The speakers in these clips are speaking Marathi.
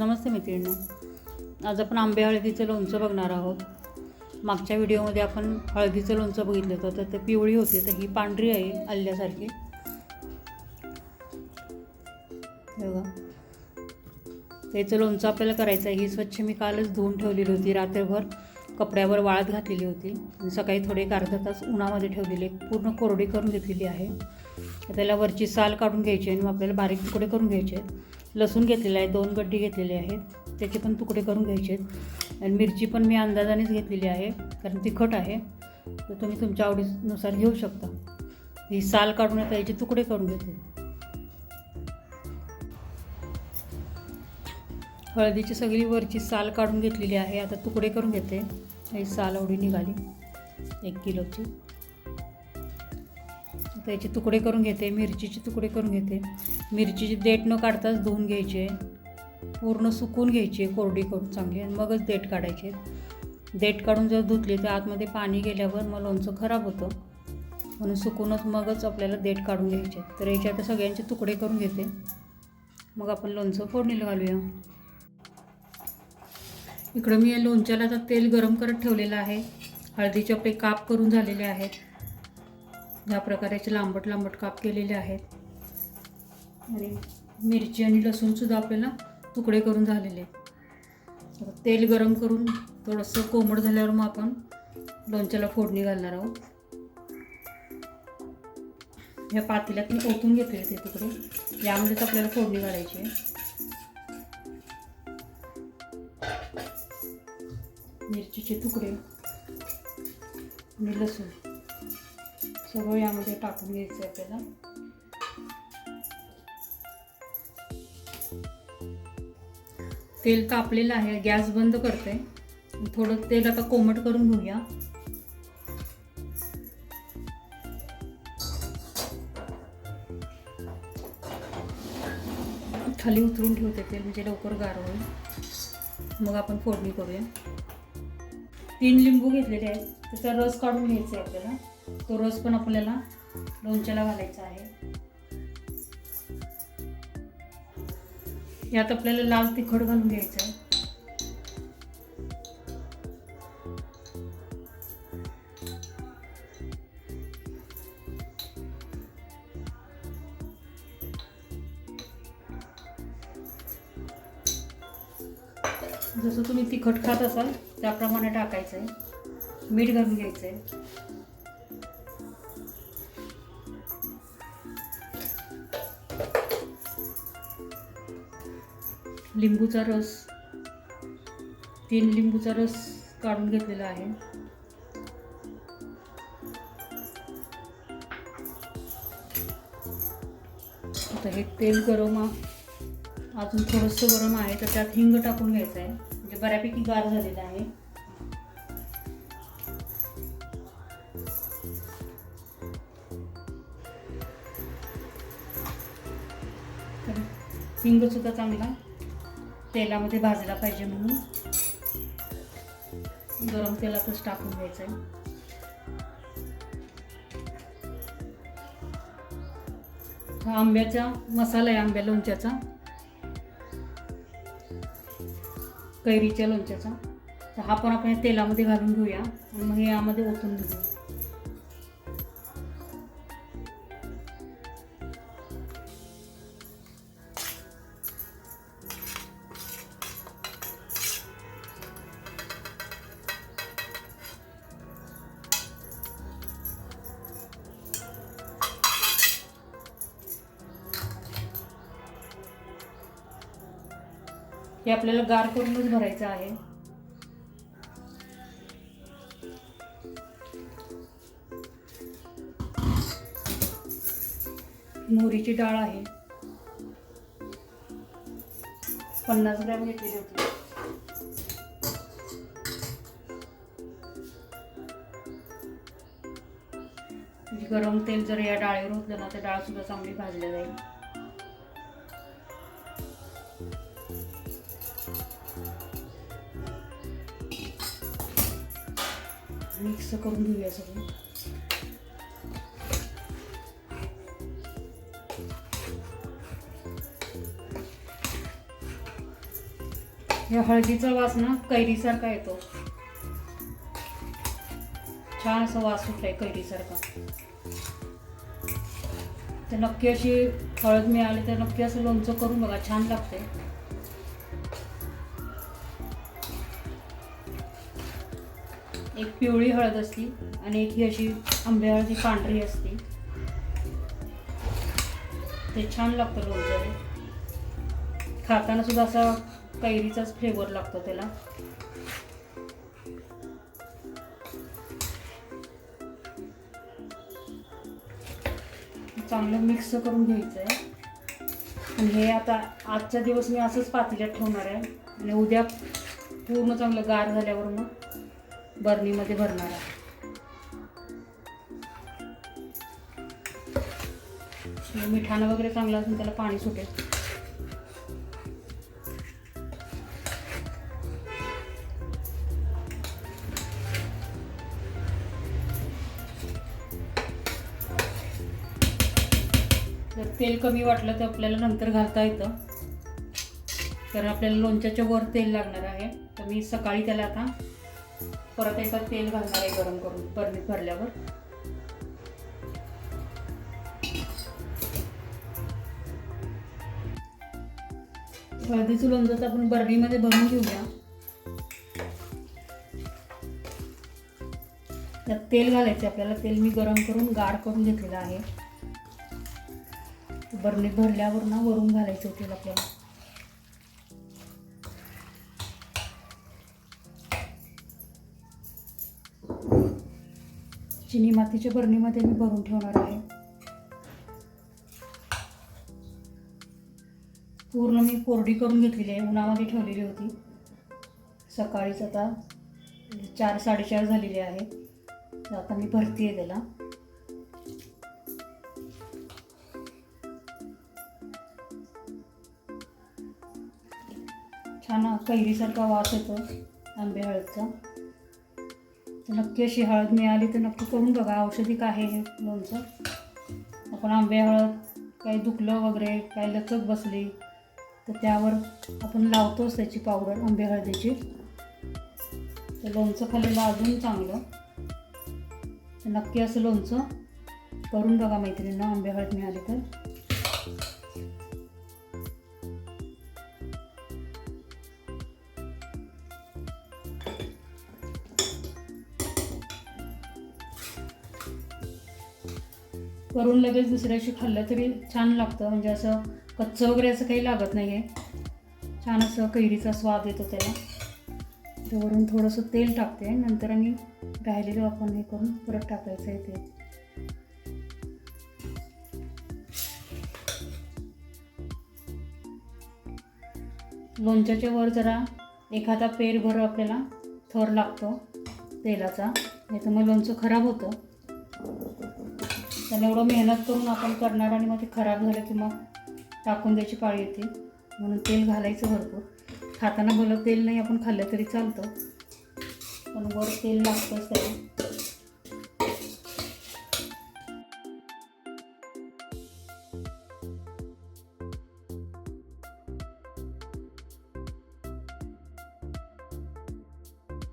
नमस्ते मैत्रिणी आज आपण आंबे हळदीचं लोणचं बघणार आहोत. मागच्या व्हिडिओमध्ये आपण हळदीचं लोणचं बघितलं होतं तर ते पिवळी होती तर ही पांढरी आहे आल्यासारखी. बघा. त्याचं लोणचं आपल्याला करायचं आहे. ही स्वच्छ मी कालच धुवून ठेवलेली होती. रात्रभर कपड्यावर वाळत घातलेली होती. आणि सकाळी थोडे एक अर्धा तास उन्हामध्ये ठेवलेली आहे. पूर्ण कोरडी करून घेतलेली आहे. त्याला वरची साल काढून घ्यायची आणि मग आपल्याला बारीक तुकडे करून घ्यायचे आहेत. लसूण घेतलेला आहे दोन गड्डी घेतलेले आहेत. त्याचे पण तुकडे करून घ्यायचे आहेत. आणि मिरची पण मी अंदाजानेच घेतलेली आहे कारण तिखट आहे. तर तुम्ही तुमच्या आवडीनुसार घेऊ शकता. ही साल काढून आता याचे तुकडे करून घेते. हळदीची सगळी वरची साल काढून घेतलेली आहे. आता तुकडे करून घेते. ही साल एवढी निघाली. एक किलोची. त्याचे तुकडे करून घेते मिरचीचे तुकडे करून घेते. मिरचीची देठ न काढताच धुवून घ्यायचे पूर्ण सुकून घ्यायची कोरडी करून चांगली आणि मगच देठ काढायचे. देठ काढून जर धुतली तर आतमध्ये पाणी गेल्यावर मग लोणचं खराब होतं. म्हणून सुकूनच मगच आपल्याला देठ काढून घ्यायचे. तर याचे आता सगळ्यांचे तुकडे करून घेते. मग आपण लोणचं फोडणीला घालूया. इकडं मी या लोणच्याला आता तेल गरम करत ठेवलेलं आहे. हळदीचे आपले काप करून झालेले आहेत. ह्या प्रकाराचे लांबट लांबट काप केलेले आहेत. आणि मिरची आणि लसूणसुद्धा आपल्याला तुकडे करून झालेले आहेत. तेल गरम करून थोडंसं कोमट झाल्यावर मग आपण लोणच्याला फोडणी घालणार आहोत. ह्या पातेल्यात मी ओतून घेतले ते तुकडे. यामध्येच आपल्याला फोडणी घालायची आहे. मिरचीचे तुकडे आणि लसूण. सगळं यामध्ये टाकून घ्यायचं आहे आपल्याला. तेल तापलेलं आहे गॅस बंद करते. थोडं तेल आता कोमट करून घेऊया. खाली उतरून ठेवते तेल म्हणजे लवकर गार होईल. मग आपण फोडणी करूया. तीन लिंबू घेतलेले आहेत त्याचा रस काढून घ्यायचा आहे आपल्याला. तो रस पण आपल्याला लोणच्याला घालायचा आहे. यात आपल्याला लाल तिखट घालून घ्यायचं आहे जसं तुम्ही तिखट खात असाल त्याप्रमाणे टाकायचं आहे मीठ घालून घ्यायचं आहे लिंबूचा रस तीन लिंबूचा रस काढून घेतलेला आहे. आता हे तेल गरम अजून थोडंसं गरम आहे तर त्यात हिंग टाकून घ्यायचं आहे म्हणजे बऱ्यापैकी गार झालेलं आहे. तर हिंगसुद्धा चांगला तेलामध्ये भाजला पाहिजे म्हणून. गरम तेलातच टाकून घ्यायचं आहे हा आंब्याचा मसाला आहे आंब्या लोणच्याचा. कैरीच्या लोणच्याचा. तर हा पण आपण तेलामध्ये घालून घेऊया. आणि मग हे यामध्ये ओतून घेऊया हे आपल्याला गार करूनच भरायचं आहे. मोहरीची डाळ आहे. पन्नास ग्रॅम घेतलेली होती. गरम तेल जर या डाळीवर होतलं ना तर डाळ सुद्धा चांगली भाजल्या जाईल. मिक्स करून घेऊया सगळं. या हळदीचा वास ना कैरीसारखा येतो. छान असा वास सुटलाय कैरीसारखा. तर नक्की अशी हळद मिळाली तर नक्की असं लोणचं करून बघा छान लागते एक पिवळी हळद असते आणि एक ही अशी आंबे हळदी पांढरी असते. ते छान लागतं लोणचं खाताना सुद्धा असा कैरीचाच फ्लेवर लागतो त्याला. चांगलं मिक्स करून घ्यायचं आहे आणि हे आता आजचा दिवस मी असंच पातेल्यात ठेवणार आहे. आणि उद्या पूर्ण चांगलं गार झाल्यावर मग बरणीमध्ये भरणार आहे. म्हणजे मिठाणं मिठानं वगैरे चांगलं असून त्याला पाणी सुटेल. जर तेल कमी वाटलं तर आपल्याला नंतर घालता येतं. कारण आपल्याला लोणच्याच्या वर तेल लागणार आहे. तर मी सकाळी त्याला आता परत एकदा तेल घालणार आहे गरम करून बर्नीत भरल्यावर. हळदीचं लोणचं आपण बरणीमध्ये भरून घेऊया. त्यात तेल घालायचे आपल्याला तेल मी गरम करून गार करून घेतलेलं आहे. बरणीत भरल्यावर ना वरून घालायचं तेल आपल्याला. चिनी मातीच्या बरणीमध्ये मी भरून ठेवणार आहे. पूर्ण मी कोरडी करून घेतलेली आहे उन्हामध्ये ठेवलेली होती. सकाळीच आता चार साडेचार झालेले आहे. आता मी भरती आहे त्याला. छान कैरीसारखा वास येतो आंबे हळदचा. नक्की अशी हळद मिळाली तर नक्की करून बघा औषधी काय आहे हे लोणचं. आपण आंबे हळद काही दुखलं वगैरे काही लचक बसली तर त्यावर आपण लावतोच त्याची पावडर आंबे हळदीची. तर लोणचं खाल्लेलं अजून चांगलं. तर नक्की असं लोणचं करून बघा मैत्रिणींना आंबे हळद मिळाली तर. करून लगेच दुसऱ्याशी खाल्लं तरी छान लागतं. म्हणजे असं कच्चं वगैरे असं काही लागत नाही आहे छान असं कैरीचा स्वाद येतो त्याला. त्यावरून थोडंसं तेल टाकते. नंतर आणि राहिलेलं आपण हे करून परत टाकायचं आहे ते लोणच्याच्या वर जरा एखादा पेरभर आपल्याला थर लागतो तेलाचा. नाही तर मग लोणचं खराब होतं. कारण एवढं मेहनत करून आपण करणार आणि मग ते खराब झालं की मग टाकून द्यायची पाळी येते. म्हणून तेल घालायचं भरपूर. खाताना भलं तेल नाही आपण खाल्लं तरी चालतं. पण वर तेल लागतंच त्याला.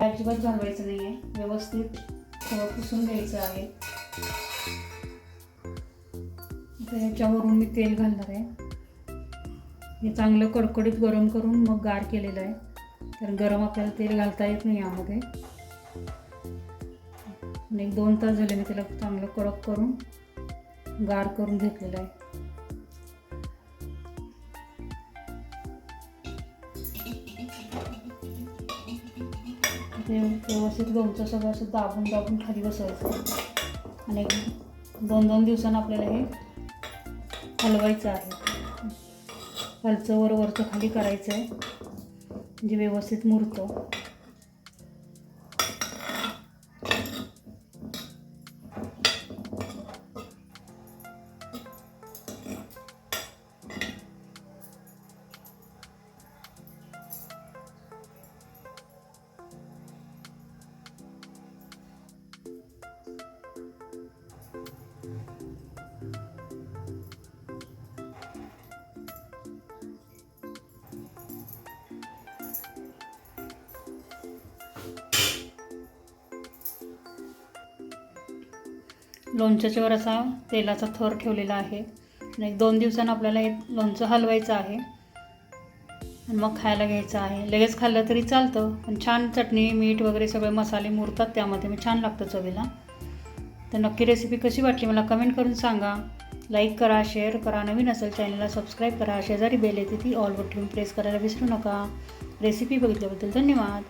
अजिबात घालवायचं नाही आहे व्यवस्थित सगळं पुसून घ्यायचं आहे. तर ह्याच्यावरून मी तेल घालणार आहे. हे चांगलं कडकडीत गरम करून मग गार केलेलं आहे. तर गरम आपल्याला तेल घालता येत नाही यामध्ये. आणि एक दोन तास झाले मी त्याला चांगलं कडक करून गार करून घेतलेलं आहे. ते व्यवस्थित लोणचं सगळं असं दाबून दाबून खाली बसवायचं आणि दोन दोन दिवसानं आपल्याला हे हलवायचं आहे. खालचं वर वरचं खाली करायचं आहे. म्हणजे व्यवस्थित मुरतं. लोणच्याच्यावर असा तेलाचा थर ठेवलेला आहे. आणि दोन दिवसानं आपल्याला हे लोणचं हलवायचं आहे. आणि मग खायला घ्यायचं आहे. लगेच खाल्लं तरी चालतं पण छान चटणी मीठ वगैरे सगळे मसाले मुरतात त्यामध्ये. मी छान लागतं चवीला. तर नक्की रेसिपी कशी वाटली मला कमेंट करून सांगा. लाईक करा शेअर करा. नवीन असेल चॅनलला सबस्क्राईब करा. शेजारी बेल येते ती ऑलवर ठेवून प्रेस करायला विसरू नका. रेसिपी बघितल्याबद्दल धन्यवाद.